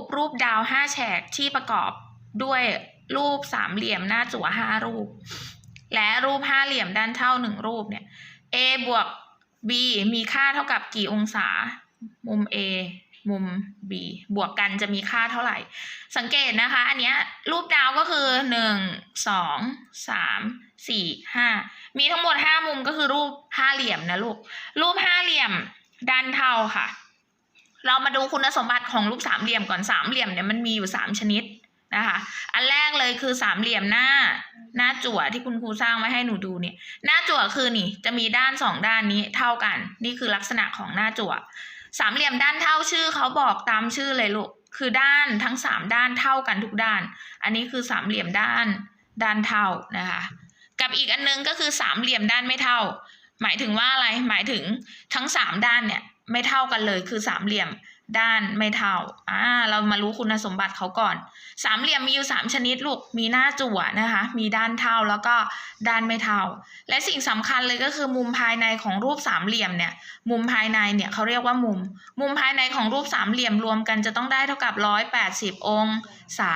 ปรูปดาวห้าแฉกที่ประกอบด้วยรูปสามเหลี่ยมหน้าจั่วห้ารูป และรูปห้าเหลี่ยมด้านเท่าหนึ่งรูปเนี่ย a บวก b มีค่าเท่ากับกี่องศา มุม a มุม b บวกกันจะมีค่าเท่าไหร่ สังเกตนะคะ อันเนี้ยรูปดาวก็คือหนึ่งสองสามสี่ห้ามีทั้งหมดห้ามุมก็คือรูปห้าเหลี่ยมนะลูก รูปห้าเหลี่ยมด้านเท่าค่ะ เรามาดูคุณสมบัติของรูปสามเหลี่ยมก่อนสามเหลี่ยมเนี่ยมันมีอยู่สามชนิดนะคะ อันแรกเลยคือสามเหลี่ยมหน้า หน้าจั่วที่คุณครูสร้างมาให้หนูดูเนี่ย หน้าจั่วคือนี่จะมีด้านสองด้านนี้เท่ากัน นี่คือลักษณะของหน้าจั่ว สามเหลี่ยมด้านเท่าชื่อเขาบอกตามชื่อเลยลูก คือด้านทั้งสามด้านเท่ากันทุกด้าน อันนี้คือสามเหลี่ยมด้านด้านเท่านะคะ กับอีกอันนึงก็คือสามเหลี่ยมด้านไม่เท่า หมายถึงว่าอะไร หมายถึงทั้งสามด้านเนี่ย ไม่เท่ากันเลย คือสามเหลี่ยมด้านไม่เท่า อ่า เรามารู้คุณสมบัติเขาก่อน สามเหลี่ยมมีอยู่สามชนิดลูก มีหน้าจั่วนะคะ มีด้านเท่าแล้วก็ด้านไม่เท่า และสิ่งสำคัญเลยก็คือมุมภายในของรูปสามเหลี่ยมเนี่ย มุมภายในเนี่ยเขาเรียกว่ามุม มุมภายในของรูปสามเหลี่ยมรวมกันจะต้องได้เท่ากับร้อยแปดสิบองศา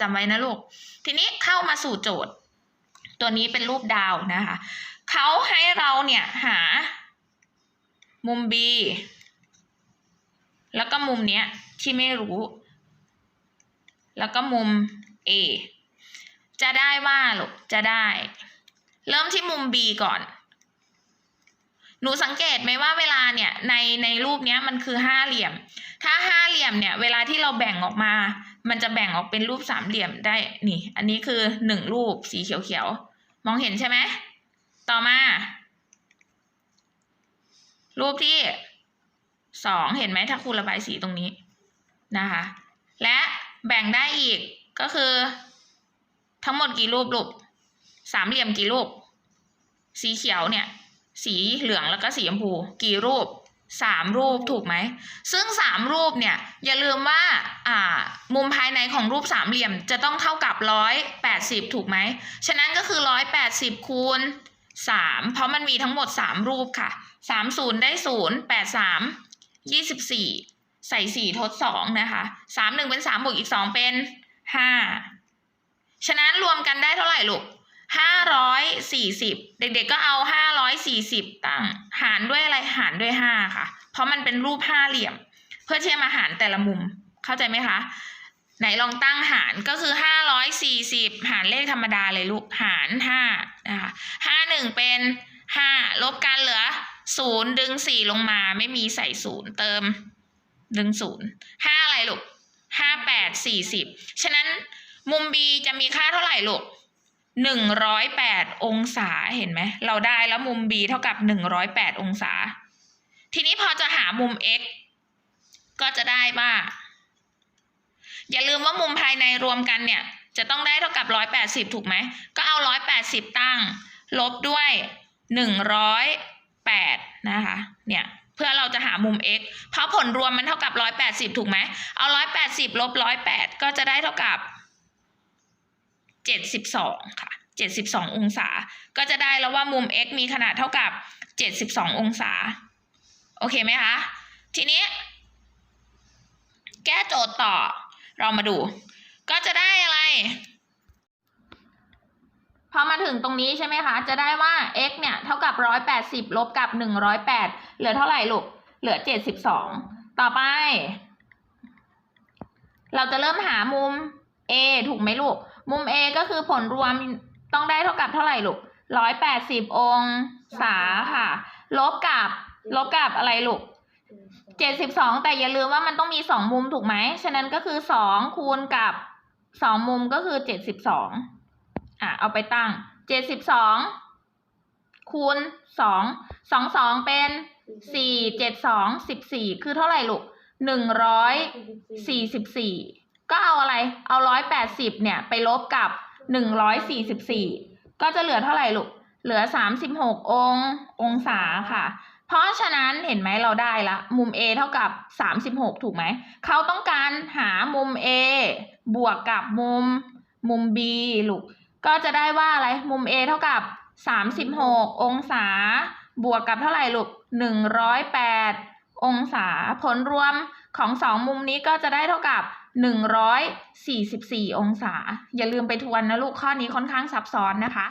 จำไว้นะลูก ทีนี้เข้ามาสู่โจทย์ ตัวนี้เป็นรูปดาวนะคะ เขาให้เราเนี่ยหา มุม B แล้วก็มุมเนี้ยที่ไม่รู้ แล้วก็มุม A จะได้ว่าลูกจะได้ เริ่มที่มุม B ก่อน หนูสังเกตไหมว่าเวลาเนี่ยในในรูปเนี้ยมันคือห้าเหลี่ยม ถ้าห้าเหลี่ยมเนี่ยเวลาที่เราแบ่งออกมา มันจะแบ่งออกเป็นรูปสามเหลี่ยมได้ นี่ อันนี้คือหนึ่งรูปสีเขียวๆ มองเห็นใช่ไหม ต่อมา รูปที่ สองเห็นไหมถ้าครูระบายสีตรงนี้นะคะ และแบ่งได้อีกก็คือ ทั้งหมดกี่รูปลูกสามเหลี่ยมกี่รูป สีเขียวเนี่ย สีเหลืองแล้วก็สีชมพู กี่รูปสามรูปถูกไหม ซึ่งสามรูปเนี่ยอย่าลืมว่าอ่ามุมภายในของรูปสามเหลี่ยมจะต้องเท่ากับร้อยแปดสิบถูกไหม ฉะนั้นก็คือร้อยแปดสิบคูณสามเพราะมันมีทั้งหมดสามรูปค่ะสามศูนย์ได้ศูนย์แปดสาม ยี่สิบสี่ใส่สี่ทดสองนะคะสามหนึ่งเป็นสามบวกอีกสองเป็นห้าฉะนั้นรวมกันได้เท่าไหร่ลูกห้าร้อยสี่สิบเด็กๆก็เอาห้าร้อยสี่สิบตั้งหารด้วยอะไรหารด้วยห้าค่ะ เพราะมันเป็นรูปห้าเหลี่ยม เพื่อที่จะมาหารแต่ละมุมเข้าใจไหมคะไหนลองตั้งหารก็คือห้าร้อยสี่สิบหารเลขธรรมดาเลยลูกหารห้านะคะห้าหนึ่งเป็นห้าลบกันเหลือ ศูนย์ดึงสี่ลงมาไม่มีใส่ศูนย์เติม ดึงศูนย์ห้าอะไรลูกห้าแปดสี่สิบฉะนั้นมุม B จะมีค่าเท่าไหร่ลูกหนึ่งร้อยแปดองศาเห็นไหม เราได้แล้วมุม b เท่ากับหนึ่งร้อยแปดองศา ทีนี้พอจะหามุม x ก็จะได้ว่า อย่าลืมว่ามุมภายในรวมกันเนี่ย จะต้องได้เท่ากับร้อยแปดสิบถูกไหม ก็เอาร้อยแปดสิบตั้ง ลบด้วยหนึ่งร้อย แปดนะคะเนี่ยเพื่อเราจะหามุม x เพราะผลรวมมันเท่ากับร้อยแปดสิบถูกไหมเอาร้อยแปดสิบลบร้อยแปดก็จะได้เท่ากับเจ็ดสิบสองค่ะเจ็ดสิบสององศา ก็จะได้แล้วว่ามุม x มีขนาดเท่ากับเจ็ดสิบสององศา โอเคไหมคะ ทีนี้ แก้โจทย์ต่อ เรามาดู ก็จะได้อะไร พอมาถึงตรงนี้ใช่ไหมคะ จะได้ว่า x เนี่ยเท่ากับร้อยแปดสิบลบกับหนึ่งร้อยแปดเหลือเท่าไหร่ลูก เหลือเจ็ดสิบสองต่อไป เราจะเริ่มหามุม a ถูกไหมลูก มุม A ก็คือผลรวมต้องได้เท่ากับเท่าไหร่ลูกร้อยแปดสิบองศาค่ะ ลบกับลบกับอะไรลูกเจ็ดสิบสองแต่อย่าลืมว่ามันต้องมีสองมุมถูกไหม ฉะนั้นก็คือสองคูณกับสองมุมก็คือเจ็ดสิบสอง อะเอาไปตั้งเจ็ดสิบสองคูณสองสองสองเป็นสี่เจ็ดสองสิบสี่คือเท่าไหร่ลูกหนึ่งร้อยสี่สิบสี่ก็เอาอะไรเอาร้อยแปดสิบเนี่ยไปลบกับหนึ่งร้อยสี่สิบสี่ก็จะเหลือเท่าไหร่ลูกเหลือสามสิบหกององศาค่ะ เพราะฉะนั้นเห็นไหมเราได้ละมุม A เท่ากับสามสิบหกถูกไหม เขาต้องการหามุม A บวกกับมุมมุม B ลูก ก็จะได้ว่าอะไร มุม A เท่ากับสามสิบหกองศา บวกกับเท่าไหร่ลูกหนึ่งร้อยแปดองศา ผลรวมของสองมุมนี้ก็จะได้เท่ากับหนึ่งร้อยสี่สิบสี่องศา อย่าลืมไปทวนนะลูกข้อนี้ค่อนข้างซับซ้อนนะคะ